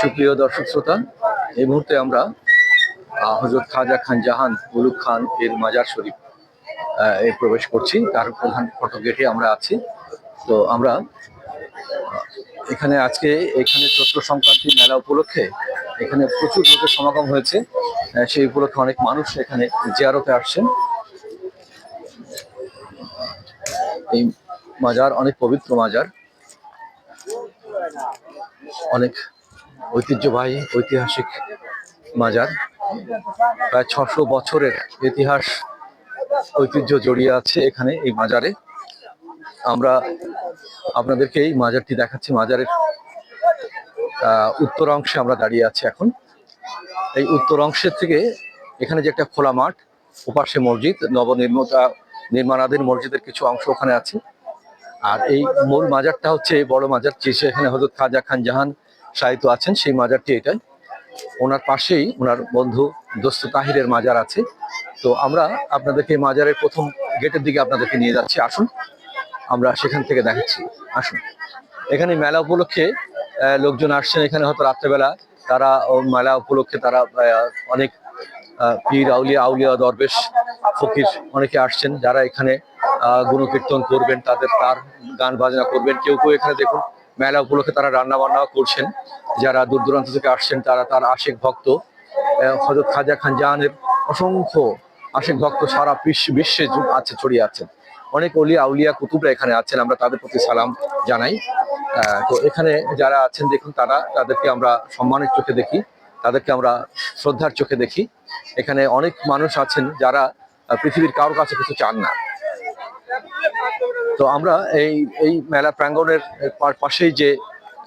সুপ্রিয় দর্শক শ্রোতা, এই মুহূর্তে আমরা হজরত খাজা খান জাহান উলুক খান এর মাজার শরীফ এ প্রবেশ করছি। তার প্রধান ফটো গেটে আমরা আছি। তো আমরা এখানে আজকে এখানে চৈত্র সংক্রান্তি মেলা উপলক্ষে এখানে প্রচুর লোকের সমাগম হয়েছে। সেই উপলক্ষে অনেক মানুষ এখানে জিয়ারতে আসছেন। এই মাজার অনেক পবিত্র মাজার। অনেক ঐতিহ্যবাহী ঐতিহাসিক মাজার। প্রায় ছশো বছরের ইতিহাস ঐতিহ্য জড়িয়ে আছে এখানে এই মাজারে। আমরা আপনাদেরকে এই মাজারটি দেখাচ্ছি। মাজারের উত্তর অংশে আমরা দাঁড়িয়ে আছি এখন। এই উত্তর অংশের থেকে এখানে যে একটা খোলা মাঠ, ওপাশে মসজিদ, নবনির্মিত, নির্মাণাধীন মসজিদের কিছু অংশ ওখানে আছে। আর এই মূল মাজারটা হচ্ছে বড় মাজার। যে সেখানে হজরত খাজা খান জাহান সাহিত্য আছেন, সেই মাজারটি এটাই। ওনার পাশেই ওনার বন্ধু দোস্ত তাহিরের মাজার আছে। তো আমরা আপনাদেরকে মাজারের প্রথম গেটের দিকে আপনাদেরকে নিয়ে যাচ্ছি। আসুন, আমরা সেখান থেকে দেখাচ্ছি। আসুন। এখানে মেলা উপলক্ষে লোকজন আসছেন। এখানে হয়তো রাত্রেবেলা তারা মেলা উপলক্ষে তারা অনেক পীর, আউলিয়া আউলিয়া, দরবেশ, ফকির অনেকে আসছেন। যারা এখানে গুণকীর্তন করবেন, তাদের তার গান বাজনা করবেন। কেউ কেউ এখানে দেখুন মেলা উপলক্ষে তারা রান্না বান্নাও করছেন। যারা দূর দূরান্ত থেকে আসছেন তারা তার আশেক ভক্ত। আহ, হযরত খাজা খান জাহানের অসংখ্য আশেক ভক্ত সারা বিশ্ব আছে ছড়িয়ে আছেন অনেক অলিয়া আউলিয়া কুতুবরা এখানে আছেন আমরা তাদের প্রতি সালাম জানাই। তো এখানে যারা আছেন দেখুন তারা তাদেরকে আমরা সম্মানের চোখে দেখি তাদেরকে আমরা শ্রদ্ধার চোখে দেখি। এখানে অনেক মানুষ আছেন যারা পৃথিবীর কারোর কাছে কিছু চান না। তো আমরা এই এই মেলা প্রাঙ্গণের পাশেই যে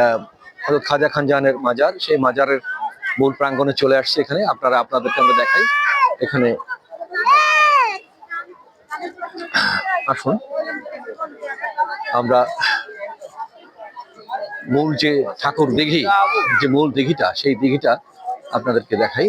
আহ, হযরত খাজা খান জাহানের মাজার সেই মাজারের মূল প্রাঙ্গণে চলে আসছে এখানে। আপনারা আপনাদেরকে আমরা দেখাই। এখানে আসুন। আমরা মূল যে ঠাকুর দিঘি যে মূল দিঘিটা সেই দিঘিটা আপনাদেরকে দেখাই।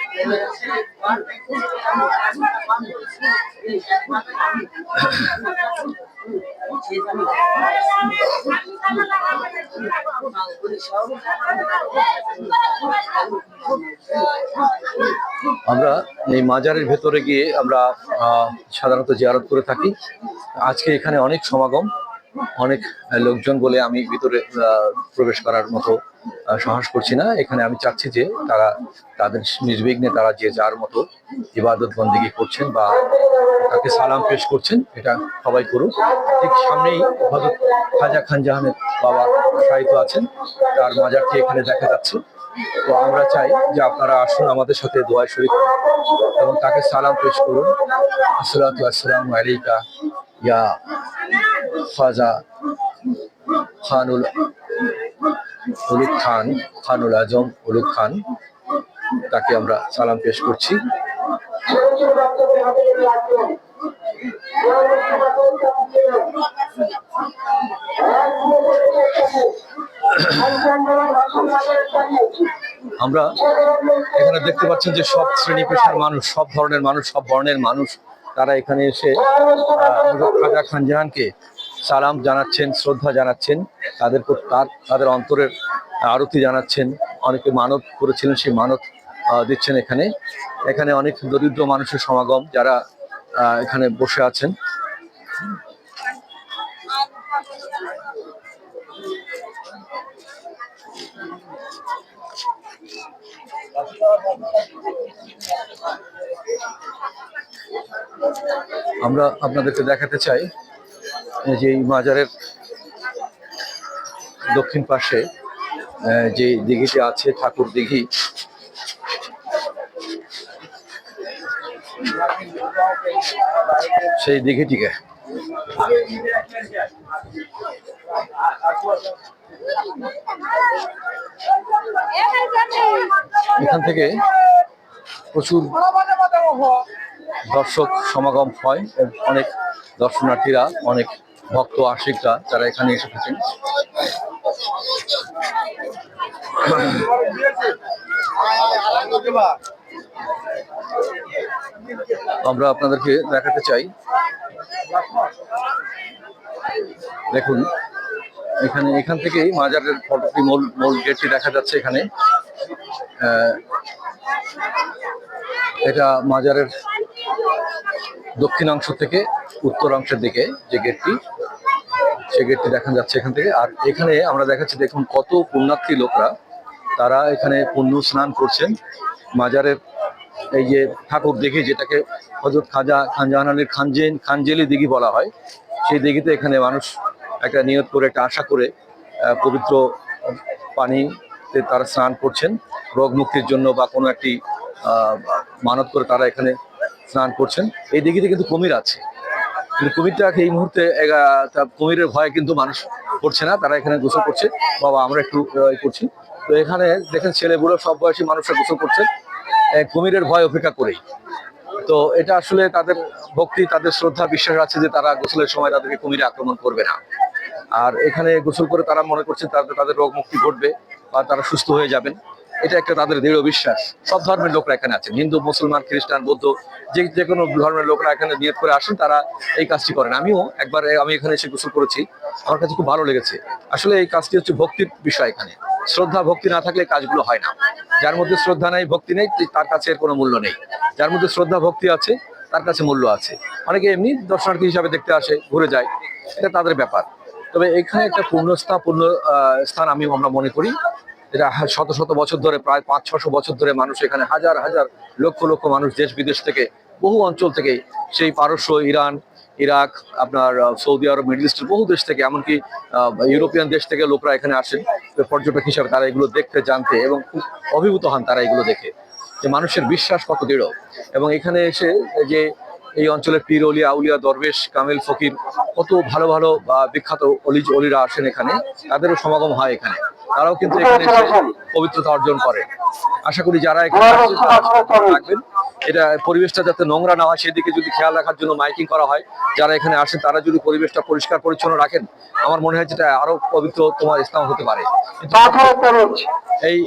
আমরা এই মাজারের ভেতরে গিয়ে আমরা সাধারণত জিয়ারত করে থাকি। আজকে এখানে অনেক সমাগম, অনেক লোকজন বলে আমি ভিতরে প্রবেশ করার মতো সাহস করছি না। এখানে আমি চাচ্ছি যে তারা তাদের নির্বিঘ্নে তারা যে যার মতো ইবাদত বন্দিগি করছেন বা তাকে সালাম পেশ করছেন, এটা সবাই করুক। ঠিক সামনেই হজরত খাজা খান জাহানের বাবা সাহিত্য আছেন। তার মাজারটি এখানে দেখা যাচ্ছে। তো আমরা চাই যে আপনারা আসুন আমাদের সাথে দোয়া শরীফ এবং তাকে সালাম পেশ করুন। আসসালাতু আসসালামু আলাইকা ইয়া খাজা খানুল উলুক খান, খানুল আজম উলুক খান, তাকে আমরা সালাম পেশ করছি। আমরা এখানে দেখতে পাচ্ছেন যে সব শ্রেণি পেশার মানুষ, সব ধরনের মানুষ, সব বর্ণের মানুষ, তারা এখানে এসে খাজা খান জাহানকে সালাম জানাচ্ছেন, শ্রদ্ধা জানাচ্ছেন। তাদের তার, তাদের অন্তরের আরতি জানাচ্ছেন। অনেকে মানত করেছিলেন, সেই মানত দিচ্ছেন এখানে। এখানে অনেক দরিদ্র মানুষের সমাগম যারা এখানে বসে আছেন। আমরা আপনাদেরকে দেখাতে চাই। যে মাজারের দক্ষিণ পাশে যে দিঘিটি আছে, ঠাকুর দিঘি, সেই দিঘিটিকে এখান থেকে প্রচুর দর্শক সমাগম হয়, অনেক দর্শনার্থীরা, অনেক ভক্ত আশিকরা যারা এখানে এসে থাকেন। আমরা আপনাদেরকে দেখাতে চাই। দেখুন, এখানে, এখান থেকেই মাজারের ফটোটি মূল মূল গেটটি দেখা যাচ্ছে এখানে। এটা মাজারের দক্ষিণাংশ থেকে উত্তরাংশের দিকে যে গেটটি। সেই গেটটি দেখা যাচ্ছে এখান থেকে। আর এখানে আমরা দেখাচ্ছি, দেখুন কত পুণ্যার্থী লোকরা। তারা এখানে পুণ্য স্নান করছেন। মাজারের এই যে ঠাকুর দিঘি যেটাকে হজরত খাজা খানজাহান আলীর খানজেন খানজেলি দিঘি বলা হয়, সেই দিঘিতে এখানে মানুষ একটা নিয়ত করে, একটা আশা করে পবিত্র পানিতে তারা স্নান করছেন। রোগ মুক্তির জন্য বা কোনো একটি মানত করে তারা এখানে স্নান করছেন। এই দিঘিতে কিন্তু কুমির আছে। কিন্তু কুমিরটাকে এই মুহূর্তে কুমিরের ভয়ে কিন্তু মানুষ করছে না, তারা এখানে গোসল করছে। বাবা, আমরা একটু করছি। তো এখানে দেখেন ছেলে বুড়ো সব বয়সী মানুষরা গোসল করছে। কুমিরের ভয় অপেক্ষা করেই। তো এটা আসলে তাদের ভক্তি, তাদের শ্রদ্ধা, বিশ্বাস আছে যে তারা গোসলের সময় তাদেরকে কুমিরে আক্রমণ করবে না। আর এখানে গোসল করে তারা মনে করছে তাদের তাদের রোগ মুক্তি ঘটবে বা তারা সুস্থ হয়ে যাবেন। এটা একটা তাদের দৃঢ় বিশ্বাস। সব ধর্মের লোকরা এখানে আছেন হিন্দু, মুসলমান, খ্রিস্টান, বৌদ্ধ, যে যে কোনো ধর্মের লোকরা এখানে নিয়ত করে আসেন, তারা এই কাজটি করেন। আমিও একবার আমি এখানে এসে গোসল করেছি। আমার কাছে খুব ভালো লেগেছে। আসলে এই কাজটি হচ্ছে ভক্তির বিষয় এখানে। শ্রদ্ধা, ভক্তি না থাকলে কাজগুলো হয় না। যার মধ্যে শ্রদ্ধা নেই, ভক্তি নেই তার কাছে এর কোনো মূল্য নেই। যার মধ্যে শ্রদ্ধা, ভক্তি আছে, তার কাছে মূল্য আছে। অনেকে এমনি দর্শনার্থী হিসাবে দেখতে আসে, ঘুরে যায়। এটা তাদের ব্যাপার। তবে এখানে একটা পূর্ণস্থা পূর্ণ স্থান আমি আমরা মনে করি। এটা শত শত বছর ধরে, প্রায় পাঁচ, ছশো বছর ধরে মানুষ এখানে, হাজার হাজার লক্ষ লক্ষ মানুষ দেশ বিদেশ থেকে, বহু অঞ্চল থেকে, সেই পারস্য, ইরান, ইরাক, আপনার সৌদি আরব, মিডল ইস্টের বহু দেশ থেকে, এমনকি ইউরোপিয়ান দেশ থেকে লোকরা এখানে আসেন পর্যটক হিসাবে তারা এগুলো দেখতে, জানতে এবং খুব অভিভূত হন তারা এগুলো দেখে। যে মানুষের বিশ্বাস কত দৃঢ়। এবং এখানে এসে যে এই অঞ্চলের পীর অলিয়া আউলিয়া, দরবেশ, কামেল ফকির, কত ভালো ভালো, বা বিখ্যাত অলি অলিরা আসেন এখানে। তাদেরও সমাগম হয় এখানে। তারাও কিন্তু এখানে এসে পবিত্রতা অর্জন করে। আশা করি যারা এখানে তারা সতর্ক থাকবেন। এটা পরিবেশটা যাতে নোংরা না হয় সেদিকে যদি খেয়াল রাখার জন্য মাইকিং করা হয় যারা এখানে আসেন তারা যদি পরিবেশটা পরিষ্কার পরিচ্ছন্ন রাখেন আমার মনে হয় যেটা আরও পবিত্র তোমার ইসলাম হতে পারে। এই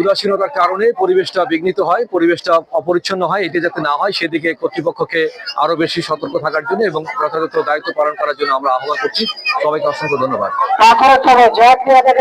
উদাসীনতার কারণে পরিবেশটা বিঘ্নিত হয় পরিবেশটা অপরিচ্ছন্ন হয় এটি যাতে না হয় সেদিকে কর্তৃপক্ষকে আরও বেশি সতর্ক থাকার জন্য এবং যথাযথ দায়িত্ব পালন করার জন্য আমরা আহ্বান করছি। সবাইকে অসংখ্য ধন্যবাদ।